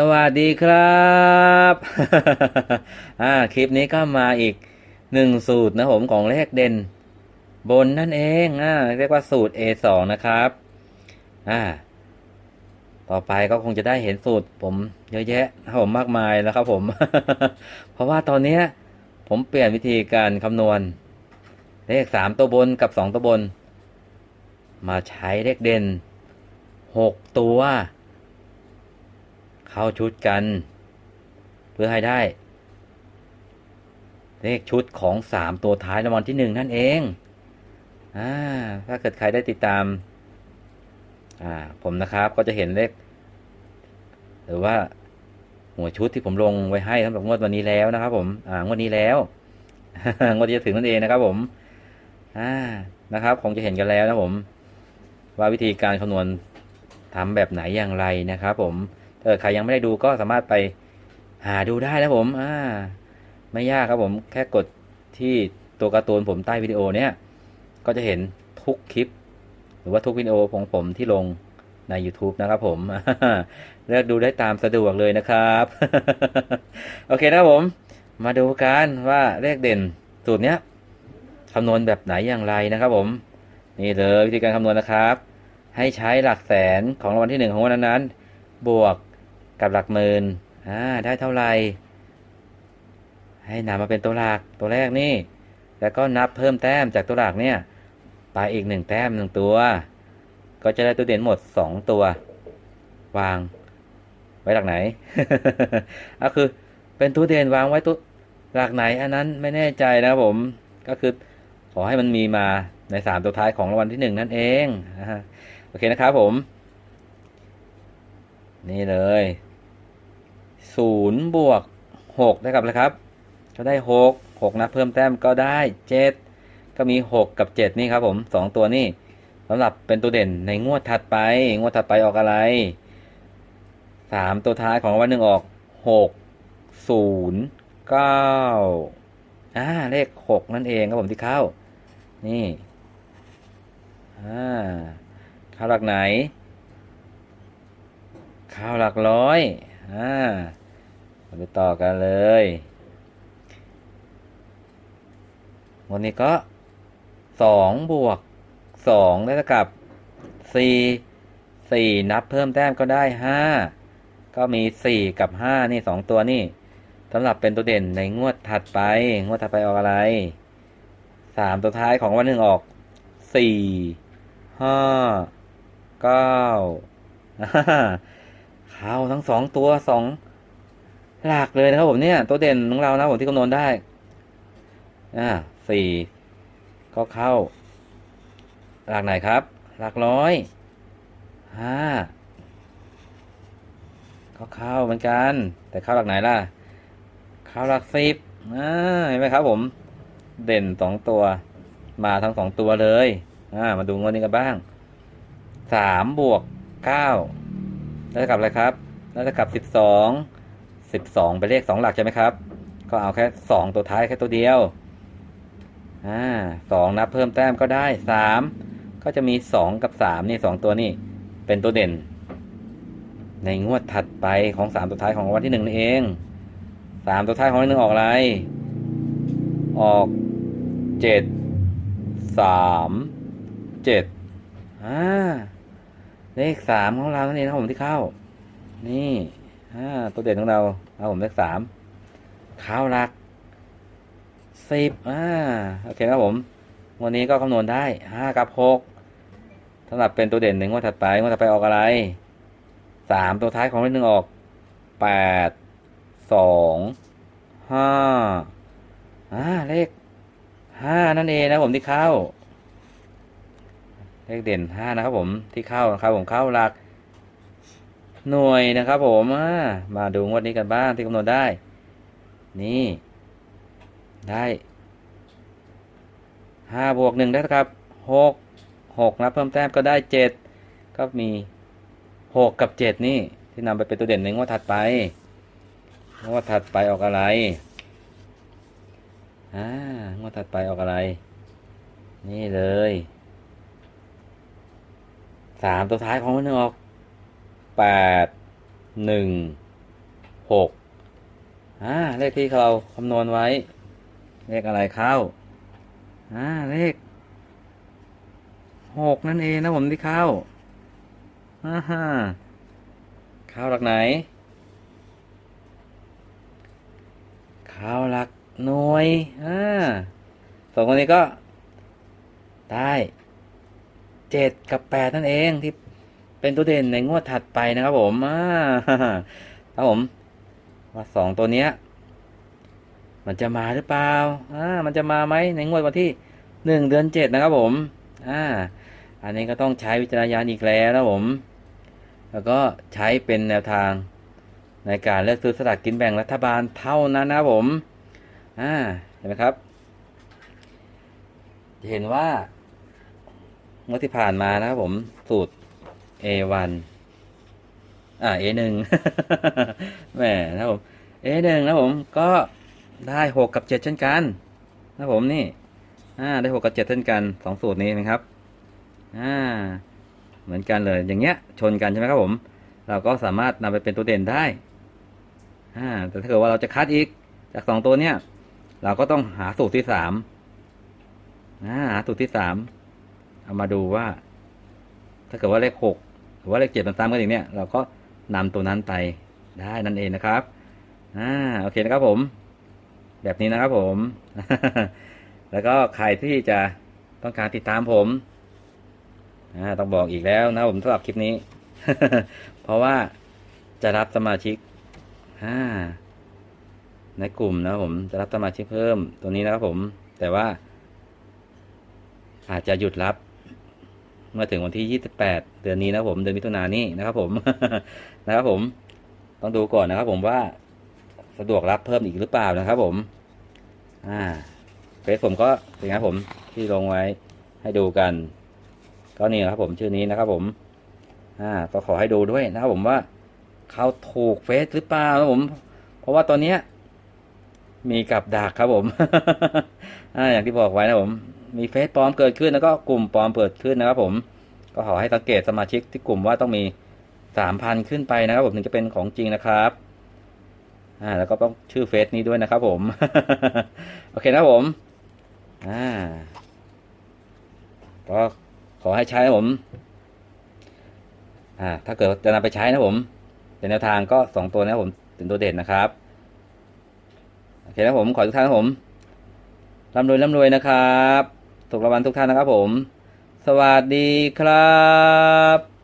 สวัสดีครับอ่าคลิปนี้ก็มาอีกหนึ่งสูตรนะผมของเลขเด่น บนนั่นเองอ่าเรียกว่าสูตร A2 นะครับอ่าต่อไปก็คงจะได้เห็นสูตร ผมเยอะแยะนะผมมากมายแล้วครับผม เพราะว่าตอนนี้ผมเปลี่ยนวิธีการคำนวณ เลขสามตัวบนกับสองตัวบน มาใช้เลขเด่นหกตัว เข้าชุดกัน เพื่อให้ได้ เลขชุดของสามตัวท้ายรางวัลที่หนึ่งนั่นเองอ่าถ้าเกิดใครได้ติดตามอ่าผมนะครับก็จะเห็นเลข หรือว่าหัวชุดที่ผมลงไว้ให้สำหรับงวดวันนี้แล้วนะครับ ผมอ่างวดนี้แล้วงวดที่จะถึงนั่นเองนะครับ ผมอ่านะครับ คงจะเห็นกันแล้วนะผม ว่าวิธีการคำนวณทำแบบไหนอย่างไรนะครับ ผม เกิดใครยังไม่ได้ดูก็สามารถไปหาดูได้นะผมอ่าไม่ยากครับผมแค่กดที่ตัวการ์ตูนผมใต้วิดีโอเนี้ยก็จะเห็นทุกคลิป หรือว่าทุกวิดีโอของผมที่ลงใน YouTube นะครับผม เลือกดูได้ตามสะดวกเลยนะครับ โอเคนะครับผม มาดูกันว่าเลขเด่นสูตรเนี้ยคำนวณแบบไหนอย่างไรนะครับผม นี่เลยวิธีการคำนวณนะครับ ให้ใช้หลักแสนของรางวัลที่หนึ่งของวันนั้น บวก กับหลักหมื่นอ่าได้เท่าไหร่ให้นำมาเป็นตัวหลักตัวแรกนี่ แล้วก็นับเพิ่มแต้มจากตัวหลักเนี่ยไปอีกหนึ่งแต้มหนึ่งตัว ก็จะได้ตัวเด่นหมดสองตัว วาง ไว้หลักไหนก็คือเป็นตัวเด่นวางไว้ตัวหลักไหน อันนั้นไม่แน่ใจนะครับผมก็คือขอให้มันมีมาในสามตัวท้ายของรางวัลที่หนึ่งนั่นเองโอเคนะครับผม นี่เลย ศูนย์บวกหกได้กับอะไรครับ ก็ได้หกหกนะเพิ่มแต้มก็ได้เจ็ดก็มีหกกับเจ็ดนี่ครับผมสองตัวนี่สำหรับเป็นตัวเด่นในงวดถัดไป งวดถัดไปออกอะไรสามตัวท้ายของวันหนึ่งออกหกศูนย์เก้าอ่าเลขหกนั่นเองครับผมที่เข้า นี่อ่าเข้าหลักไหน เข้าหลักร้อยอ่า มาดูต่อกันเลย วันนี้ก็สองบวกสองได้เท่ากับสี่สี่นับเพิ่มแต้มก็ได้ห้าก็มีสี่กับห้านี่สองตัวนี่สำหรับเป็นตัวเด่นในงวดถัดไป งวดถัดไปออกอะไรสามตัวท้ายของวันหนึ่งออกสี่ห้าเก้าเข้าทั้งสองตัวสอง หลักเลยนะครับผมเนี่ยตัวเด่นของเรานะผมที่คำนวณได้ อ่าสี่ก็เข้า หลักไหนครับ หลักร้อยห้าก็เข้าเหมือนกัน แต่เข้าหลักไหนล่ะ เข้าหลักสิบอ่าเห็นไหมครับ ผม เด่นสองตัว มาทั้งสองตัวเลยอ่ามาดูงวดนี้กันบ้างสามบวกเก้าได้กับอะไรครับได้กับสิบสอง สิบสองเป็นเลขสองหลักใช่ไหมครับ ก็เอาแค่สองตัวท้ายแค่ตัวเดียว อ่าสองนับเพิ่มแต้มก็ได้สามก็จะมีสองกับสามนี่สองตัวนี่เป็นตัวเด่น ในงวดถัดไปของสามตัวท้ายของรางวันที่หนึ่งนั่นเองสามตัวท้ายของวัลที่หนึ่งออกอะไร ออกเจ็ดสามเจ็ดอ่าเลขสามของเรานั่นเองนะผมที่เข้า นี่ ตัวเด่นของเราเอาผมเลขสามเข้าหลักสิบอ่าโอเคครับผม วันนี้ก็คำนวณได้ห้ากับหกสำหรับเป็นตัวเด่นหนึ่งวันถัดไปวันถัดไปออกอะไรสามตัวท้ายของเลขหนึ่งออกแปดสองห้าอ่าเลขห้านั่นเองนะผมที่เข้า เลขเด่นห้านะครับผมที่เข้านะครับผมเข้าหลัก หน่วยนะครับผมมาดูงวดนี้กันบ้างที่คำนวณได้ นี่ ได้ห้าบวกหนึ่งได้เท่ากับหกหกนับเพิ่มแต้มก็ได้เจ็ดก็มีหกกับเจ็ดนี่ ที่นำไปเป็นตัวเด่นในงวดถัดไปงวดถัดไปออกอะไรอ่างวดถัดไปออกอะไร นี่เลยสามตัวท้ายของมันออก แปดหนึ่งหกอ่าเลขที่เราคำนวณไว้ เลขอะไรเข้าอ่าเลขหกนั่นเองนะผมที่เข้าอ่าฮะเข้าหลักไหน เข้าหลักหน่วยอ่าสองคนนี้ก็ได้เจ็ดกับแปดนั่นเองที่ เป็นตัวเด่นในงวดถัดไปนะครับผมอ่าครับผม ว่าสองตัวเนี้ย มันจะมาหรือเปล่าอ่ามันจะมาไหมในงวดวันที่หนึ่งเดือนเจ็ดนะครับผมอ่าอันนี้ก็ต้องใช้วิจารณญาณอีกแล้วนะผม แล้วก็ใช้เป็นแนวทางในการเลือกซื้อสลากกินแบ่งรัฐบาลเท่านั้นนะผมอ่าเห็นไหมครับ จะเห็นว่าเมื่อที่ผ่านมานะครับผมสูตร A1 อ่า A1 แหมนะผม A1 นะผมก็ได้หกกับเจ็ดเช่นกันนะผมนี่ อ่า ได้หกกับเจ็ดเช่นกันสองสูตรนี้นะครับ อ่า เหมือนกันเลยอย่างเงี้ย ชนกันใช่ไหมครับผม เราก็สามารถนำไปเป็นตัวเด่นได้ อ่า แต่ถ้าเกิดว่าเราจะคัดอีก จากสองตัวเนี้ยเราก็ต้องหาสูตรที่สามอ่า หาสูตรที่สามเอามาดูว่า ถ้าเกิดว่าเลขหก รือว่าเลขเจ็ดมันตามกันอีกเนี่ยเราก็นำตัวนั้นไปได้นั่นเองนะครับอ่าโอเคนะครับผม แบบนี้นะครับผม แล้วก็ใครที่จะต้องการติดตามผมอ่าต้องบอกอีกแล้วนะผมสำหรับคลิปนี้ เพราะว่าจะรับสมาชิกอ่าในกลุ่มนะผมจะรับสมาชิกเพิ่มตัวนี้นะครับผม แต่ว่าอาจจะหยุดรับ เมื่อถึงวันที่ 28 เดือนนี้นะผม เดือนมิถุนายนนี้นะครับผมนะครับผม ต้องดูก่อนนะครับผมว่าสะดวกรับเพิ่มอีกหรือเปล่านะครับผม อ่าเฟซผมก็เป็นครับผมที่ลงไว้ให้ดูกัน ก็นี่นะครับผมชื่อนี้นะครับผม อ่า ก็ขอให้ดูด้วยนะครับผมว่าเขาถูกเฟซหรือเปล่านะผม เพราะว่าตอนเนี้ยมีกับดักครับผม อ่า อย่างที่บอกไว้นะผม มีเฟซปลอมเกิดขึ้นแล้วก็กลุ่มปลอมเปิดขึ้นนะครับ ผมก็ขอให้สังเกตสมาชิกที่กลุ่มว่าต้องมีสามพันขึ้นไปนะครับ ผมถึงจะเป็นของจริงนะครับอ่าแล้วก็ต้องชื่อเฟซนี้ด้วยนะครับ ผม โอเคนะผมอ่าก็ขอให้ใช้นะผมอ่าถ้าเกิดจะนำไปใช้นะผมเป็นแนวทางก็สองตัวนะผมเป็นตัวเด่นนะครับโอเคนะผมขอทุกท่านนะครับผมร่ำรวยร่ำรวยนะครับ ถูกรางวัลทุกท่านนะครับผม สวัสดีครับ